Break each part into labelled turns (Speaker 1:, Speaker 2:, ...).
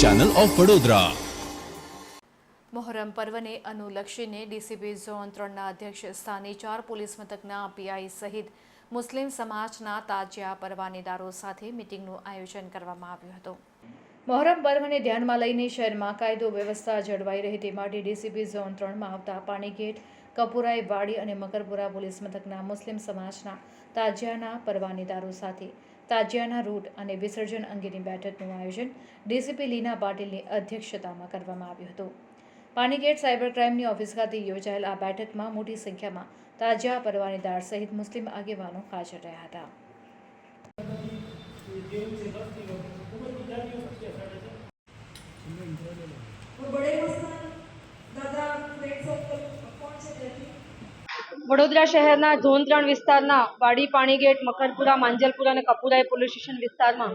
Speaker 1: Channel of Vadodara
Speaker 2: Muharram પર્વને અનુલક્ષીને DCP zone ત્રણના અધ્યક્ષ સ્થાને ચાર પોલીસ મથકના પીઆઈ સહિત મુસ્લિમ સમાજના તાજિયા પરવાનેદારો સાથે મિટિંગનું આયોજન કરવામાં આવ્યું હતું. મોહરમ પર્વને ધ્યાનમાં લઈને શહેરમાં કાયદો વ્યવસ્થા જળવાઈ રહે તે માટે ડીસીપી ઝોન ત્રણમાં આવતા પાણીગેટ કપુરાઈ વાડી અને મકરપુરા પોલીસ મથકના મુસ્લિમ સમાજના તાજિયાના પરવાનેદારો સાથે તાજિયાના રૂટ અને વિસર્જન અંગેની બેઠકનું આયોજન ડીસીપી લીના પાટીલની અધ્યક્ષતામાં કરવામાં આવ્યું હતું. પાણીગેટ સાયબર ક્રાઇમની ઓફિસ ખાતે યોજાયેલ આ બેઠકમાં મોટી સંખ્યામાં તાજિયા પરવાનેદાર સહિત મુસ્લિમ આગેવાનો હાજર રહ્યા હતા.
Speaker 3: વડોદરા શહેરના ઝોન ત્રણ વિસ્તારના વાડી પાણીગેટ મકરપુરા માંજલપુરા અને કપુરાઈ પોલીસ સ્ટેશન વિસ્તારમાં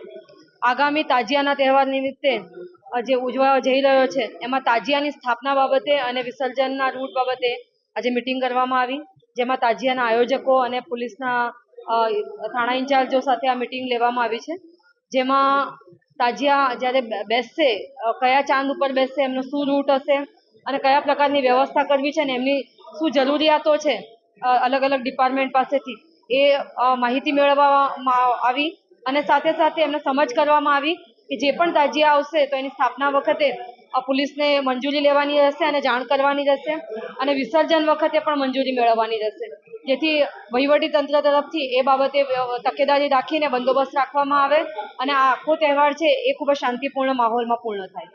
Speaker 3: આગામી તાજિયાના તહેવાર નિમિત્તે જે ઉજવવા જઈ રહ્યો છે. એમાં તાજિયાની સ્થાપના બાબતે અને વિસર્જનના રૂટ બાબતે આજે મિટિંગ કરવામાં આવી. જેમાં તાજિયાના આયોજકો અને પોલીસના થાણા ઇન્ચાર્જો સાથે આ મિટિંગ લેવામાં આવી છે. જેમાં તાજિયા જ્યારે બેસશે કયા ચાંદ ઉપર બેસશે, એમનો શું રૂટ હશે અને કયા પ્રકારની વ્યવસ્થા કરવી છે ને એમની શું જરૂરિયાતો છે અલગ અલગ ડિપાર્ટમેન્ટ પાસેથી એ માહિતી મેળવવામાં આવી અને સાથે સાથે એમને સમજ કરવામાં આવી કે જે પણ તાજિયા આવશે તો એની સ્થાપના વખતે પોલીસને મંજૂરી લેવાની રહેશે અને જાણ કરવાની રહેશે અને વિસર્જન વખતે પણ મંજૂરી મેળવવાની રહેશે. જેથી વહીવટી તંત્ર તરફથી એ બાબતે તકેદારી રાખીને બંદોબસ્ત રાખવામાં આવે અને આ આખો તહેવાર છે એ ખૂબ જ શાંતિપૂર્ણ માહોલમાં પૂર્ણ થાય.